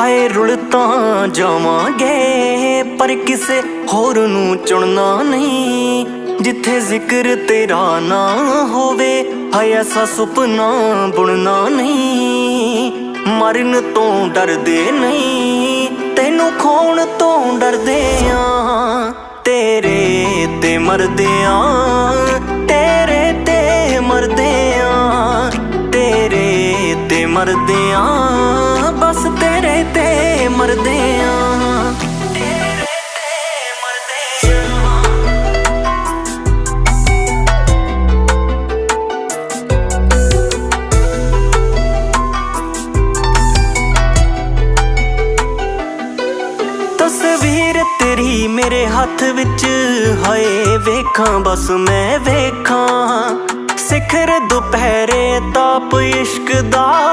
ਹਾਏ ਰੁਲ ਤਾਂ ਜਾਵਾਂਗੇ, ਪਰ ਕਿਸੇ ਹੋਰ ਨੂੰ ਚੁਣਨਾ ਨਹੀਂ। ਜਿੱਥੇ ਜ਼ਿਕਰ ਤੇਰਾ ਨਾ ਹੋਵੇ, ਹਾਏ ਐਸਾ ਸੁਪਨਾ ਬੁਣਨਾ ਨਹੀਂ। ਮਰਨ ਤੋਂ ਡਰਦੇ ਨਹੀਂ, ਤੈਨੂੰ ਖੋਣ ਤੋਂ ਡਰਦੇ ਆ। ਤੇਰੇ ਤੇ ਮਰਦੇ ਆ, ਤੇਰੇ ਤੇ ਮਰਦੇ ਆ। ਤੇਰੇ ਤੇ ਮਰਦੇ ਆ। ਤਸਵੀਰ ਤੇਰੀ ਮੇਰੇ ਹੱਥ ਵਿੱਚ ਹਾਏ, ਵੇਖਾਂ, ਬਸ ਮੈਂ ਵੇਖਾਂ। ਸਿਖਰ ਦੁਪਹਿਰੇ ਤਾਪ ਇਸ਼ਕ ਦਾ